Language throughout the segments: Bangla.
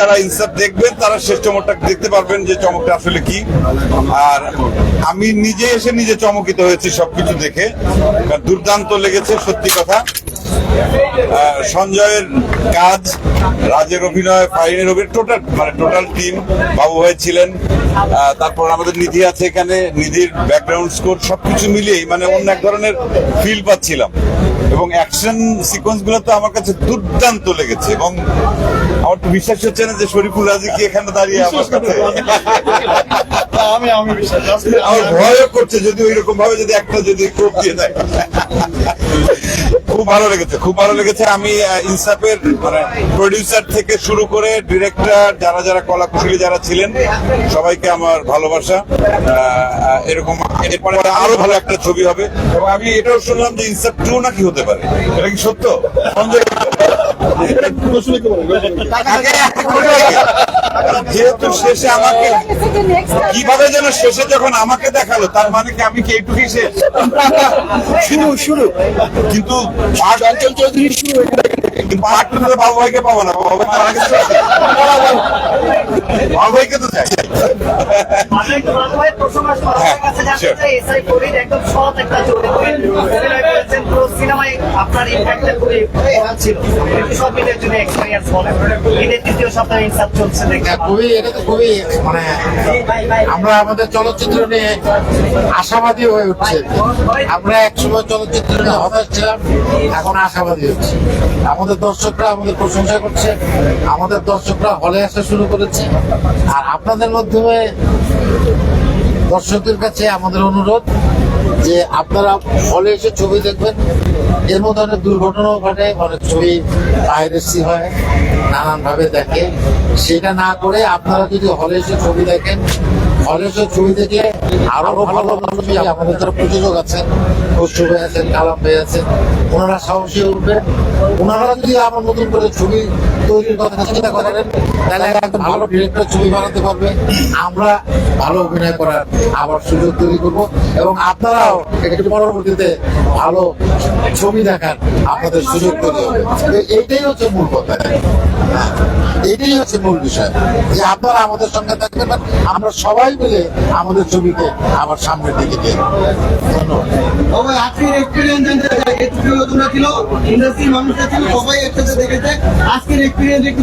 যারা ইনসাফ দেখবেন, তারা শেষ চমকটা দেখতে পারবেন যে চমকটা আসলে কি। আর আমি নিজে এসে নিজে চমকিত হয়েছি সবকিছু দেখে। দুর্দান্ত লেগেছে, সত্যি কথা। সঞ্জয়ের কাজ, রাজের অভিনয় ফাইনের অভিনয়, টোটাল মানে টোটাল টিম, বাবু ভাই ছিলেন। তারপর আমাদের নিধি আছে এখানে, নিধির ব্যাকগ্রাউন্ড স্কোর সবকিছু মিলিয়েই মানে অন্য এক ধরনের ফিল পাচ্ছিলাম। এবং অ্যাকশন সিকোয়েন্সগুলো তো আমার কাছে দুর্দান্ত লেগেছে এবং আমার তো বিশ্বাস হচ্ছে না যে শরীফুল রাজি কি এখানে দাঁড়িয়ে আমার কাছে আমি আমি বিশ্বাস আমার ভয়ও করছে যদি ওই রকম ভাবে যদি একটা যদি কোপ দিয়ে দেয়। খুব ভালো লেগেছে খুব ভালো লেগেছে। আমি ইনসাফের মানে প্রডিউসার থেকে শুরু করে ডিরেক্টর যারা যারা কলাকুশলী যারা ছিলেন সবাইকে আমার ভালোবাসা। এরকম এরপরে আরও ভালো একটা ছবি হবে। এবং আমি এটাও শুনলাম যে ইনসাফ টু নাকি হতে পারে। এটা কি সত্য? সঞ্জয় যেহেতু শেষে আমাকে কীভাবে যেন শেষে যখন আমাকে দেখাল তার মানে কি আমি কি এইটুকুই শেষ? শুরু শুরু। কিন্তু চঞ্চল চৌধুরী শুরু বাবু ভাইকে পাবো না বাবু গেছে বাবু ভাইকে তো চাই। একটু। হ্যাঁ, আপনার impact-টা খুবই বড় ছিল। সব মিলিয়ে যদি experience বলেন। ঈদের তৃতীয় সপ্তাহে ইনসাফ চলছে। হ্যাঁ, খুবই এটা তো খুবই মানে আমরা আমাদের চলচ্চিত্র নিয়ে আশাবাদী হয়ে উঠছে আমরা একসময় চলচ্চিত্র নিয়ে হতাশ ছিলাম এখন আশাবাদী হচ্ছে আমাদের দর্শকরা আমাদের প্রশংসা করছে আমাদের দর্শকরা হলে আসা শুরু করেছে আর আপনাদের মাধ্যমে দর্শকদের কাছে আমাদের অনুরোধ যে আপনারা হলে এসে ছবি দেখবেন। এর মধ্যে অনেক দুর্ঘটনাও ঘটে, অনেক ছবি পাইরেসি হয় নানান ভাবে দেখে। সেটা না করে আপনারা যদি হলে এসে ছবি দেখেন, হলে এসে ছবি দেখলে আরও ভালো ভালো ছবি আমাদের যারা প্রযোজক আছেন খসরু ভাই আছেন, কালাম ভাই আছেন, ওনারা সাহসী উঠবে। ওনারা যদি আবার নতুন করে ছবি তৈরির কথা চিন্তা করেন, তাহলে একদম ভালো ডিরেক্টর ছবি বানাতে পারবে। আমরা ভালো অভিনয় করার আবার সুযোগ তৈরি করব। এবং আপনারাও একটু পরবর্তীতে ভালো ছবি দেখার আপনাদের সুযোগ তৈরি হবে। তো হচ্ছে মূল কথা। হ্যাঁ, এটাই হচ্ছে মূল বিষয়। যে আপনারা আমাদের সঙ্গে থাকবেন আমরা সবাই মিলে আমাদের ছবিকে আবার সামনের দিকে নিয়ে ধন্যবাদ। আজকের এক্সপিরিয়েন্স জানতে চাই। এটুকু তোমরা ছিল ইন্ডাস্ট্রির মানুষরা ছিল সবাই একসাথে দেখেছে। আজকের এক্সপিরিয়েন্স একটু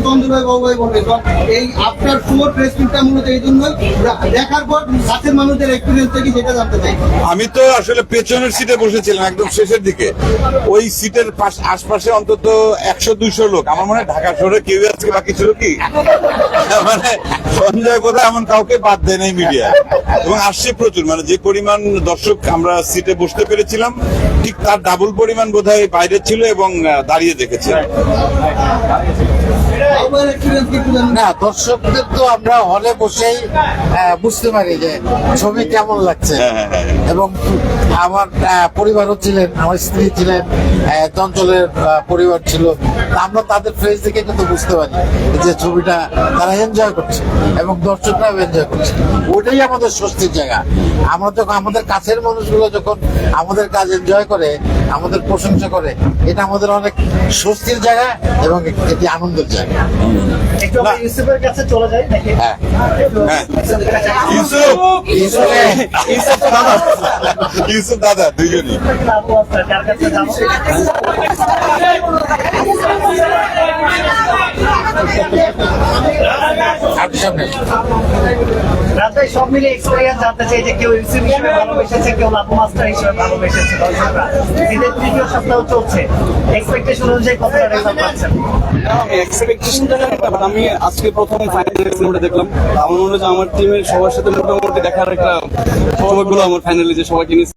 বলবে। এই প্রেস মিটটা মূলত এই জন্যই। দেখার পর কাছের মানুষদের এক্সপিরিয়েন্সটা কি সেটা জানতে চাই। আমি তো আসলে পেছনের সিটে বসেছিলাম একদম শেষের দিকে। ওই সিটের পাশ- আশপাশে অন্তত একশো, দুইশো লোক। আমার মনে হয় ঢাকা শহরে কেউ আজকে বাকি ছিল কি? মানে সঞ্জয় কোথায় এমন কাউকে বাদ দেয় নাই মিডিয়া এবং আসছে প্রচুর। মানে যে পরিমাণ দর্শক আমরা সিটে বসতে পেরেছিলাম, ঠিক তার ডাবল পরিমাণ বোধহয় বাইরে ছিল এবং দাঁড়িয়ে দেখেছে না দর্শকদের তো আমরা হলে বসেই বুঝতে পারি যে ছবি কেমন লাগছে। হ্যাঁ, হ্যাঁ, হ্যাঁ। এবং আমার আহ, পরিবারও ছিলেন আমার স্ত্রী ছিলেন চঞ্চলের পরিবার ছিল। আমরা তাদের ফেস দেখে কিন্তু বুঝতে পারি যে ছবিটা তারা এনজয় করছে এবং দর্শকরাও এনজয় করছে। ওটাই আমাদের স্বস্তির জায়গা। আমরা যখন আমাদের কাছের মানুষগুলো যখন আমাদের কাজ এনজয় করে আমাদের প্রশংসা করে এটা আমাদের অনেক স্বস্তির জায়গা এবং এটি আনন্দের জায়গা। ইউসুফের কাছে চলে যাই নাকি? হ্যাঁ হ্যাঁ। আসি। ইউসুফ ইউসুফ দাদা ইউসুফ দাদা দুজনই আবু কাছে যাব। আপনি সামনে রাত ভাই সব মিলে জানতে চাই যে কেউ ইউসিপ হিসেবে ভালোবেসেছে, কেউ লাভ মাস্টার হিসেবে ভালোবেসেছে। দর্শকরা ঈদের তৃতীয় সপ্তাহ চলছে। এক্সপেকটেশন অনুযায়ী কতটা রেজাল্ট পাচ্ছেন? আমি আজকে প্রথম ফাইনাল দেখলাম। আমার মনে হয় যে আমার টিমের সবার সাথে মোটামুটি দেখার একটা সময়গুলো আমার ফাইনালি যে সবাইকে নিয়ে